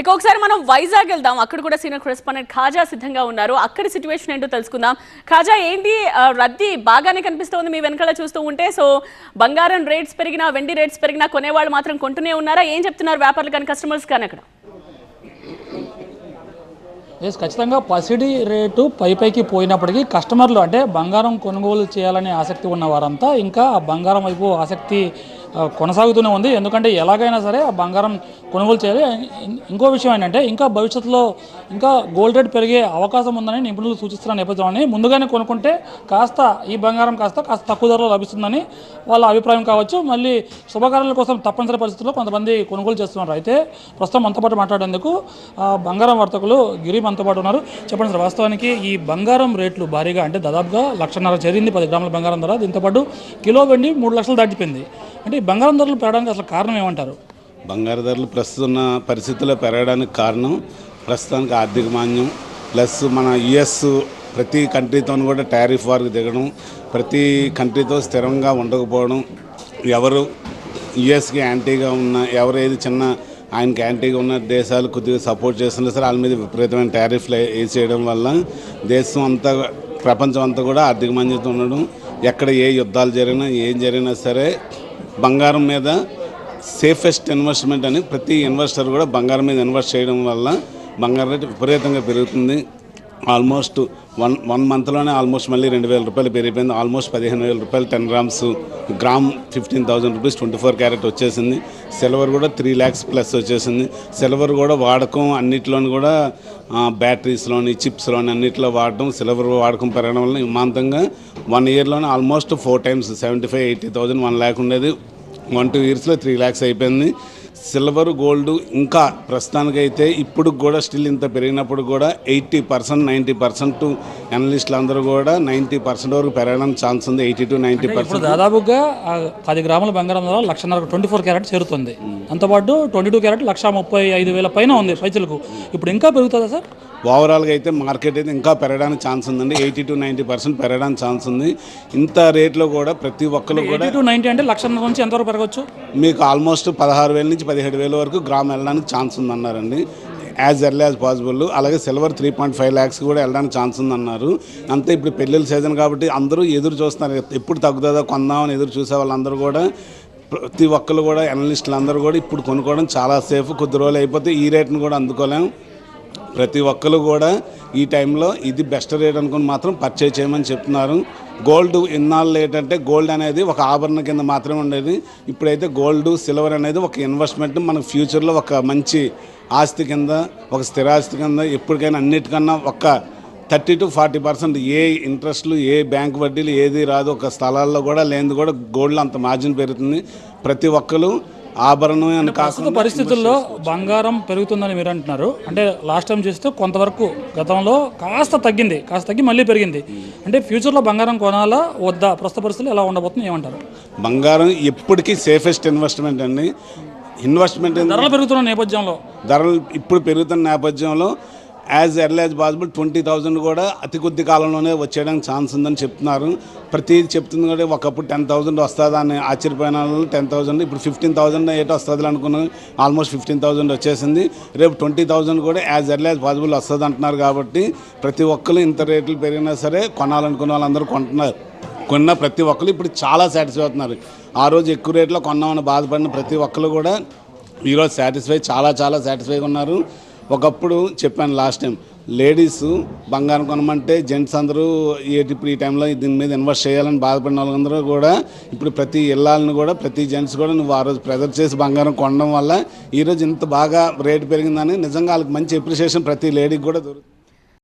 ఇక ఒకసారి మనం వైజాగ్ వెళ్దాం. అక్కడ కూడా సీనియర్ కరెస్పాండెంట్ ఖాజా సిద్ధంగా ఉన్నారు. అక్కడి సిచ్యువేషన్ ఏంటో తెలుసుకుందాం. ఖాజా ఏంటి రద్దీ బాగానే కనిపిస్తోంది మీ వెనకాల చూస్తూ ఉంటే. సో బంగారం రేట్స్ పెరిగినా వెండి రేట్స్ పెరిగినా కొనేవాళ్ళు మాత్రం కొంటూనే ఉన్నారా? ఏం చెప్తున్నారు వ్యాపారులు కానీ కస్టమర్స్ కానీ అక్కడ? ఎస్ ఖచ్చితంగా పసిడి రేటు పై పైకి పోయినప్పటికీ కస్టమర్లు అంటే బంగారం కొనుగోలు చేయాలనే ఆసక్తి ఉన్న వారంతా ఇంకా బంగారం వైపు ఆసక్తి కొనసాగుతూనే ఉంది. ఎందుకంటే ఎలాగైనా సరే ఆ బంగారం కొనుగోలు చేయాలి. ఇంకో విషయం ఏంటంటే ఇంకా భవిష్యత్తులో ఇంకా గోల్డ్ రేట్ పెరిగే అవకాశం ఉందని నిపుణులు సూచిస్తున్న నేపథ్యంలోనే ముందుగానే కొనుక్కుంటే కాస్త ఈ బంగారం కాస్త కాస్త తక్కువ ధరలో లభిస్తుందని వాళ్ళ అభిప్రాయం కావచ్చు. మళ్ళీ శుభకార్యాల కోసం తప్పనిసరి పరిస్థితుల్లో కొంతమంది కొనుగోలు చేస్తున్నారు. అయితే ప్రస్తుతం మనతో పాటు మాట్లాడేందుకు ఆ, బంగారం వర్తకులు గిరి మనతో పాటు ఉన్నారు. చెప్పండి సార్ వాస్తవానికి ఈ బంగారం రేట్లు భారీగా అంటే దాదాపుగా లక్షన్నర చేరింది పది గ్రాముల బంగారం ధర. దీంతో పాటు కిలో వెండి మూడు లక్షలు దాటిపోయింది. అంటే ఈ బంగారం ధరలు పెరగడానికి అసలు కారణం ఏమంటారు? బంగారు ధరలు ప్రస్తుతం పరిస్థితుల్లో పెరగడానికి కారణం ప్రస్తుతానికి ఆర్థిక మాన్యం ప్లస్ మన యుఎస్ ప్రతి కంట్రీతో కూడా టారిఫ్ వారికి దిగడం ప్రతి కంట్రీతో స్థిరంగా ఉండకపోవడం ఎవరు యుఎస్కి యాంటీగా ఉన్న ఎవరు ఏది చిన్న ఆయనకి యాంటీగా ఉన్న దేశాలు కొద్దిగా సపోర్ట్ చేస్తున్నా సరే వాళ్ళ మీద విపరీతమైన టారిఫ్లు వేసేయడం వల్ల దేశం అంతా ప్రపంచం అంతా కూడా ఆర్థిక మాన్యత ఉండడం ఎక్కడ ఏ యుద్ధాలు జరిగినా ఏం జరిగినా సరే బంగారం మీద సేఫెస్ట్ ఇన్వెస్ట్మెంట్ అని ప్రతి ఇన్వెస్టర్ కూడా బంగారం మీద ఇన్వెస్ట్ చేయడం వల్ల బంగారం రేటు విపరీతంగా పెరుగుతుంది. ఆల్మోస్ట్ వన్ వన్ మంత్లోనే ఆల్మోస్ట్ మళ్ళీ రెండు వేల రూపాయలు పెరిగిపోయింది. ఆల్మోస్ట్ పదిహేను వేల రూపాయలు ten grams gram fifteen thousand rupees twenty four carat వచ్చేసింది. సిల్వర్ కూడా త్రీ ల్యాక్స్ ప్లస్ వచ్చేసింది. సిల్వర్ కూడా వాడకం అన్నిట్లోనూ కూడా బ్యాటరీస్లోని చిప్స్లోని అన్నిట్లో వాడటం సిల్వర్ వాడకం పెరగడం వల్ల ఇమాంతంగా one ఇయర్లోనే almost four times seventy five eighty thousand one lakh ఉండేది. వన్ టూ ఇయర్స్లో త్రీ ల్యాక్స్ అయిపోయింది. సిల్వర్ గోల్డ్ ఇంకా ప్రస్తుతానికైతే ఇప్పుడు కూడా స్టిల్ ఇంత పెరిగినప్పుడు కూడా ఎయిటీ పర్సెంట్ నైంటీ పర్సెంట్ అనలిస్టులు అందరూ కూడా నైంటీ పర్సెంట్ వరకు పెరగడానికి ఛాన్స్ ఉంది. Eighty to ninety percent. దాదాపుగా పది గ్రాముల బంగారం ధర లక్షన్నర ట్వంటీ ఫోర్ క్యారెట్ చేరుతుంది. అంతపాటు ట్వంటీ టూ క్యారెట్ లక్ష ముప్పై ఐదు వేల పైన ఉంది పైసలకు ఇప్పుడు ఇంకా పెరుగుతుందా సార్? ఓవరాల్గా అయితే మార్కెట్ అయితే ఇంకా పెరగడానికి ఛాన్స్ ఉందండి. ఎయిటీ టు నైంటీ పర్సెంట్ పెరగడానికి ఛాన్స్ ఉంది. ఇంత రేట్లో కూడా ప్రతి ఒక్కరు కూడా నైంటీ అంటే లక్షన్నర నుంచి ఎంతవరకు పెరగచ్చు? మీకు ఆల్మోస్ట్ పదహారు వేల నుంచి పదిహేడు వేల వరకు గ్రామ్ వెళ్ళడానికి ఛాన్స్ ఉందన్నారండి. యాజ్ ఎర్లీ యాజ్ పాసిబుల్ అలాగే silver three point five lakhs కూడా వెళ్ళడానికి ఛాన్స్ ఉందన్నారు. అంతే ఇప్పుడు పెళ్ళిళ్ళ సీజన్ కాబట్టి అందరూ ఎదురు చూస్తున్నారు. ఎప్పుడు తగ్గుతుందో కొందామని ఎదురు చూసే వాళ్ళందరూ కూడా ప్రతి ఒక్కరు కూడా అనలిస్టులు అందరూ కూడా ఇప్పుడు కొనుక్కోవడం చాలా సేఫ్ కొద్ది రోజులు అయిపోతే ఈ రేట్ను కూడా అందుకోలేము ప్రతి ఒక్కరు కూడా ఈ టైంలో ఇది బెస్ట్ రేట్ అనుకుని మాత్రం పర్చేజ్ చేయమని చెప్తున్నారు. గోల్డ్ ఇన్నాళ్ళు ఏంటంటే గోల్డ్ అనేది ఒక ఆభరణ కింద మాత్రమే ఉండేది. ఇప్పుడైతే గోల్డ్ సిల్వర్ అనేది ఒక ఇన్వెస్ట్మెంట్ మనకు ఫ్యూచర్లో ఒక మంచి ఆస్తి కింద ఒక స్థిరాస్తి కింద ఎప్పటికైనా అన్నిటికన్నా ఒక థర్టీ టు ఫార్టీ పర్సెంట్ ఏ ఇంట్రెస్ట్లు ఏ బ్యాంక్ వడ్డీలు ఏది రాదు ఒక స్థలాల్లో కూడా లేనిది కూడా గోల్డ్లో అంత మార్జిన్ పెరుగుతుంది. ప్రతి ఒక్కరు ఆభరణం అని కాకుండా పరిస్థితుల్లో బంగారం పెరుగుతుందని మీరు అంటున్నారు అంటే లాస్ట్ టైం చూస్తే కొంతవరకు గతంలో కాస్త తగ్గింది కాస్త తగ్గి మళ్ళీ పెరిగింది. అంటే ఫ్యూచర్లో బంగారం కొనాలా వద్దా? ప్రస్తుత పరిస్థితులు ఎలా ఉండబోతుంది ఏమంటారు? బంగారం ఎప్పటికీ సేఫెస్ట్ ఇన్వెస్ట్మెంట్ అండి. ఇన్వెస్ట్మెంట్ ఇన్ ధరలు పెరుగుతున్న నేపథ్యంలో. ధరలు ఇప్పుడు పెరుగుతున్న నేపథ్యంలో as early as possible twenty thousand కూడా అతి కొద్ది కాలంలోనే వచ్చేయడానికి ఛాన్స్ ఉందని చెప్తున్నారు. ప్రతి చెప్తుంది కూడా ఒకప్పుడు టెన్ థౌసండ్ వస్తుందా అని ఆశ్చర్యపోయిన టెన్ థౌసండ్ ఇప్పుడు ఫిఫ్టీన్ థౌసండ్ ఎయిట్ వస్తుంది అనుకున్నాం ఆల్మోస్ట్ ఫిఫ్టీన్ థౌసండ్ వచ్చేసింది. రేపు ట్వంటీ థౌసండ్ కూడా యాజ్ ఎర్లీ యాజ్ పాసిబుల్ వస్తుంది అంటున్నారు కాబట్టి ప్రతి ఒక్కరు ఇంత రేట్లు పెరిగినా సరే కొనాలనుకున్న వాళ్ళందరూ కొంటున్నారు. కొన్న ప్రతి ఒక్కరు ఇప్పుడు చాలా సాటిస్ఫై అవుతున్నారు. ఆ రోజు ఎక్కువ రేట్లో కొన్నామని బాధపడిన ప్రతి ఒక్కరు కూడా ఈరోజు సాటిస్ఫై చాలా చాలా సాటిస్ఫైగా ఉన్నారు. ఒకప్పుడు చెప్పాను లాస్ట్ టైం లేడీస్ బంగారం కొనమంటే జెంట్స్ అందరూ ఏ ఇప్పుడు ఈ టైంలో దీని మీద ఇన్వెస్ట్ చేయాలని బాధపడిన వాళ్ళందరూ కూడా ఇప్పుడు ప్రతి ఇళ్ళాలను కూడా ప్రతి జెంట్స్ కూడా నువ్వు ఆ రోజు ప్రెజర్ చేసి బంగారం కొనడం వల్ల ఈరోజు ఇంత బాగా రేటు పెరిగిందని నిజంగా వాళ్ళకి మంచి ఎప్రిషియేషన్ ప్రతి లేడీకి కూడా దొరుకుతుంది.